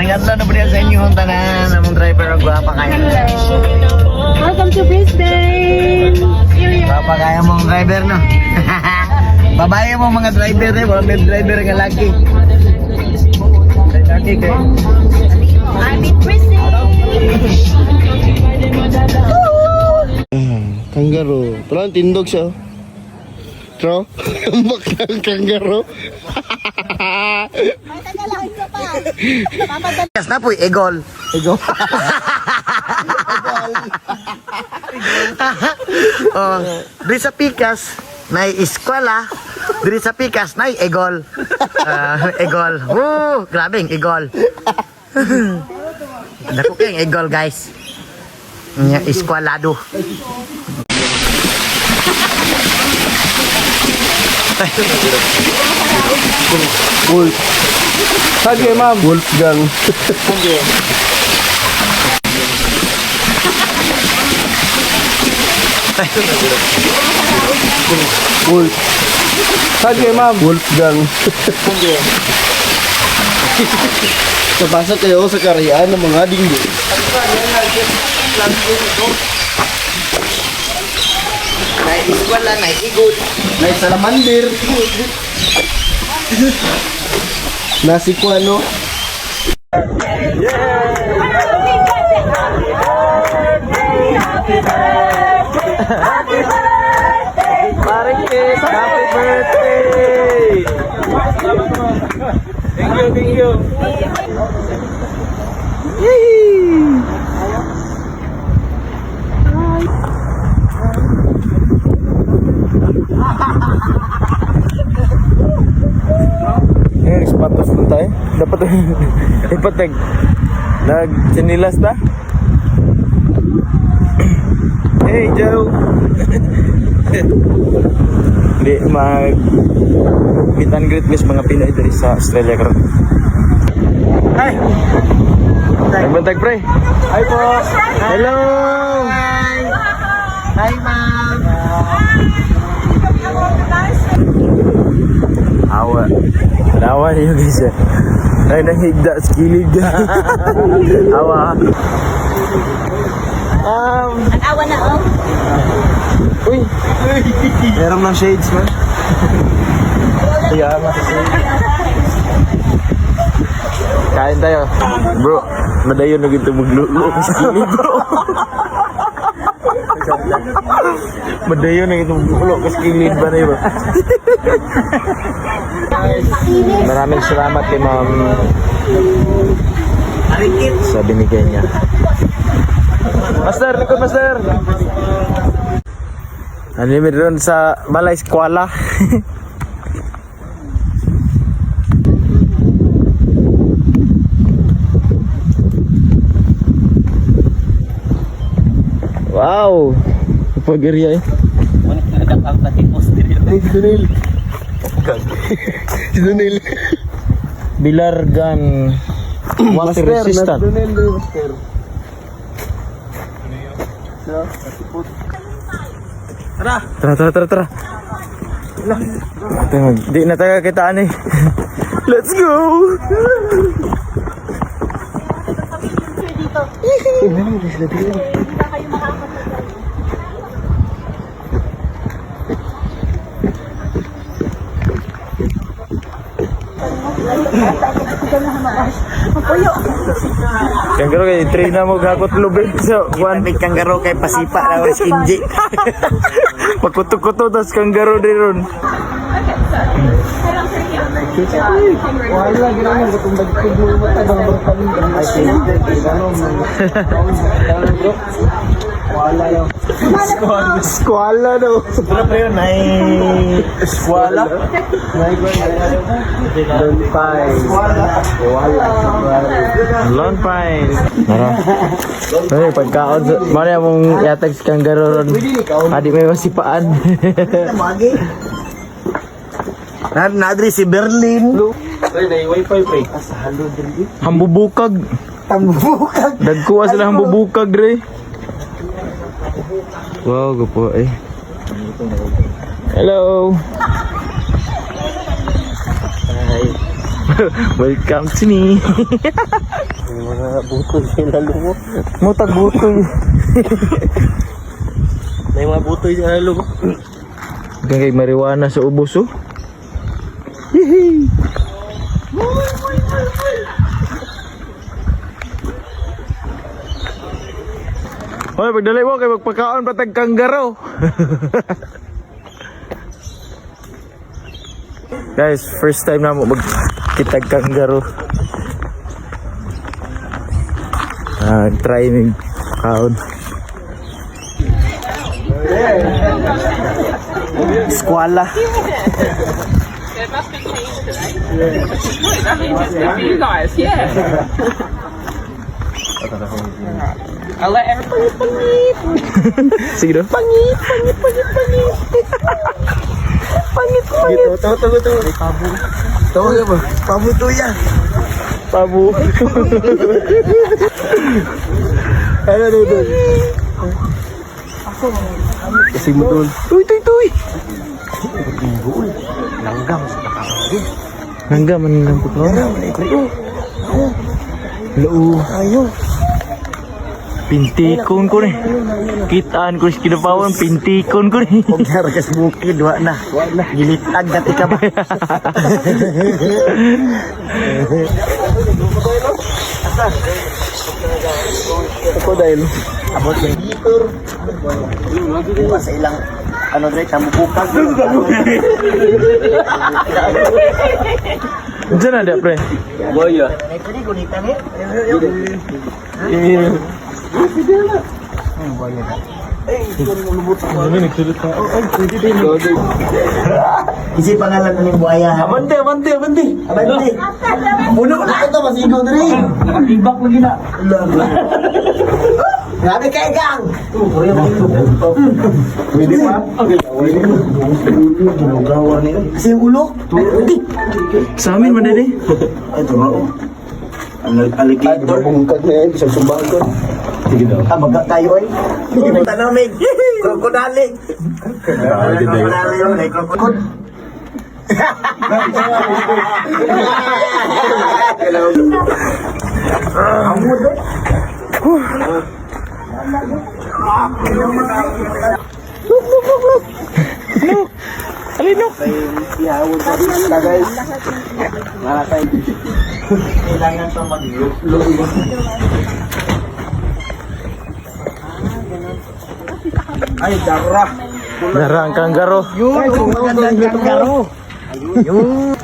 May adlaw na po sa inyong tanan namong driver ang gwapa kayo. Welcome to Brisbane! Gwapa kaya mong driver no. Babae mo mga driver eh, mga may driver nga laki. Laki kay. I'm in Brisbane! Kangaroo. Tara, tindog siya. Tro? Ambak ng kangaroo. May tagalawin ka pa! Papadala Yes na po, egol. Egol. oh, diri sa Pikas, na eskwela. Diri sa Pikas, na egol. Ah, egol. Woo, grabe, egol. Dako kayong egol, guys. Nya Wolf. Sage, ma'am. Wolfgang. Wolf. Sage, ma'am. Wolfgang. Napasok kayo sa karyaan ng mga dinggo. Na eskwela, na egol. May salamander. Nasi kuano. Parang kiss, happy birthday! Thank you, thank you. Eh, sapatos na tayo. Dapat, dapat nag, nag sinilas na. Hey, Joe! Hindi, mag meet and greet miss mga Pinoy dito sa Australia karon. Hi! Nagbantag pre. Hi po! Hello! Hi! Hi, ma'am! Awa. Nawa niyo guys. Eh. Ay, nangigda sa kilid. Awa. Um, Ang awa na oh! uy. Meron ng shades man. Yeah, masasay. Kain tayo. Bro, madayon na gito maglulo sa kilid bro. Madayon na gito maglulo sa kilid ba na yun? Maraming salamat kay ma'am sa binigay niya. Master, likod master! Unlimited ron sa Balay Eskwala. wow! Pag-area eh. Si Dunil. Bilar gun water resistant. Tara, tara, tara, tara. Mag- Di na tayo kitaan eh. Let's go! Kagaro kay train na mo gakot lubid sa one May kanggaro kay pasipa na was kinji. Pakuto-kuto tas kanggaro din ron. Wala, kung bagkod mo. Ay, Wala. Squala no. Ano pa yun? Ay... Eskwala. Don't find. Wala. Lone Pine. Nara. Ay, pagkaon. Mari among yatag si kanggaro ron. Adi may masipaan. Magi. Na nadri si Berlin. Pre, na wifi pre. hambubukag. Tambukag. Dagkuha sila hambubukag re. Wow, gupo eh. Hello. Hi. Welcome to me. Mga butoy sila lumo. Mutag butoy. May mga butoy sila lumo. Kay marijuana sa ubos oh. Hoy, pagdali mo kay magpakaon patag kanggaro. Guys, first time na mo magkitag kanggaro. Ah, try ning kaon. Squala. you guys, yeah. I'll let everybody Sige daw. Pangit, pangit, pangit, pangit. Pangit, pangit. Tahu tahu tahu. Pabu. Tahu apa? Pabu tu ya. Pabu. Ada tu tu. Kasih betul. Tuy, tuy, tuy. Langgam man lang po ko. Loo. Ayo. Pintikon ko ni. Kitaan ko sa kinapawan, pintikon ko ni. Huwag na rakas bukid, wa na. Wa na. Gilitag na tika ba? Ako dahil. Abot yung hitor. Diba sa ilang ano dre, tamukukag. Diyan ada pre. Boya. Ay, pwede gunitan eh. Isi pangalan ng buhaya. Abante, abante, abante. Abante. Puno na ito, masigaw na rin. Ibak lagi na. Grabe ka, Gang! Pwede pa? Kasi yung ulo. Sa amin man din Ito ba? Alligator. Bungkag na yan. Bisang sumbagon. Sige daw. Ah, magka tayo ay. Tanamig. Krokodali. Krokodali yun, eh. Krokod. Amod eh. Alinok. Kailangan to mag-look. Ay, dara. Dara ang kanggaro. Yun, yung magandang kanggaro. Yun.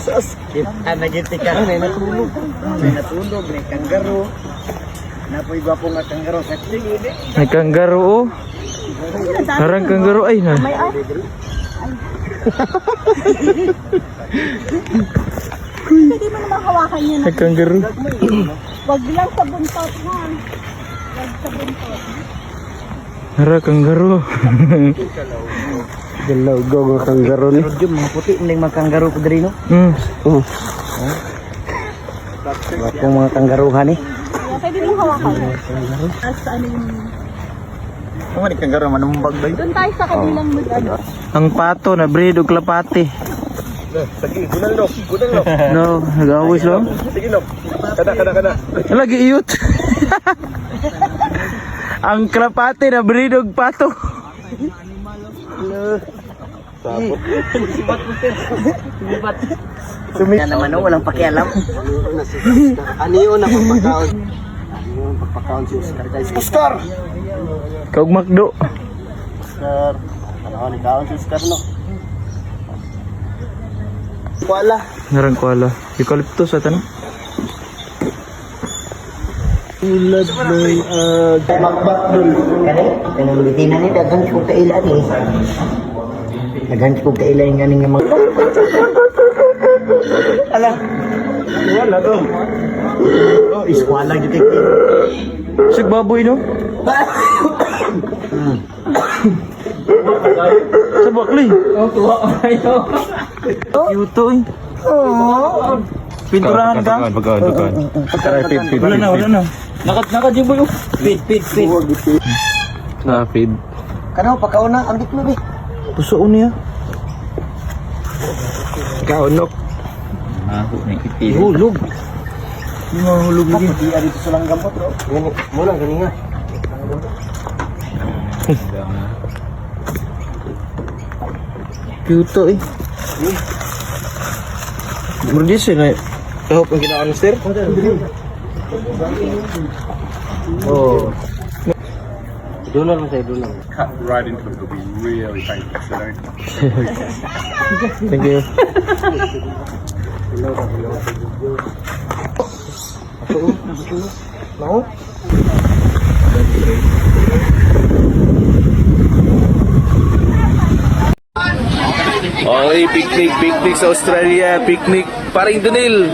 Sus, kita nagiti ka. May natulog. May natulog, may kanggaro. Napoy gwapo nga kanggaro sa tigid. May kanggaro oh. Parang kanggaro ay na. Pwede mo naman hawakan yun. May kanggaro. Wag lang sa buntot na. Wag sa buntot. Dara kanggaro. Galaw go nga kang garon. Yung mga puti, hindi magkanggaro ko diri no? Hmm. Gwapo mga kanggaruhan eh. Mo hawakan. As ano yung... Ano ni kanggaro manumbag ba Doon tayo sa kabilang mag ano. Ang pato na breed og klapate. Sige, gunal lo. Gunal lo. No, nag-awis lang. Sige lo. Kada kada kada. Lagi iyot. Ang klapate na breed og pato. Sumi naman no, walang pakialam. Aniyo na pagpakaon. Na pagpakaon si Oscar guys. Oscar! Kaug makdo. Oscar. Ano ni kaon si Oscar no? Wala. Narang kuala. Eucalyptus ata no? Ulad boy. Uh, magbak dul. Kani, kanang bitina ni dagang ko kailan eh. Dagang ko kailan nga ning mga Ala. Wala to. Oh, iskwala gyud kay. Sig baboy no? Sa bakli. Oh, tuwa kayo. Yuto eh. Oh. Pinturahan ka? Pagkaon, pagkaon. Tara, feed, feed, Wala na, wala na. Nakat nakajiboy oh. Feed, feed, feed. Na feed. Kano pagkauna ang diklo be. Puso niya. Na ipil. Hulog. Yung mga hulog din. Hindi dito sa langgam po, bro. Gani, muna, gani nga. Cute eh. Bro, sir na. Kahop ang ginaan mo, sir. Oh. Dolar mo sa'yo, dolar. cut right into it, it'll be really painful. So don't. Thank you. No? Okay, picnic, picnic sa Australia, picnic, paring Dunil.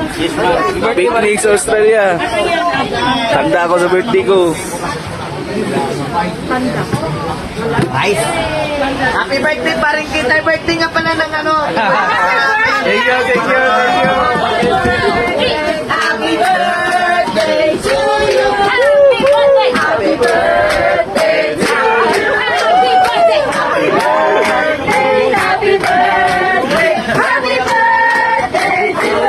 Picnic sa Australia. Tanda ako sa birthday ko. Nice. Happy birthday pa rin kita. Birthday nga pala ng ano. Thank you, thank you, thank you. Happy birthday to you. Happy birthday. Happy birthday to you. Happy birthday. Happy birthday. Happy birthday. Happy birthday to you.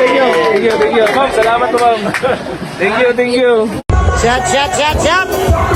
Thank you, thank you, thank you. Ma'am, salamat po, ma'am. Thank you, thank you. Shot, shot, shot, shot.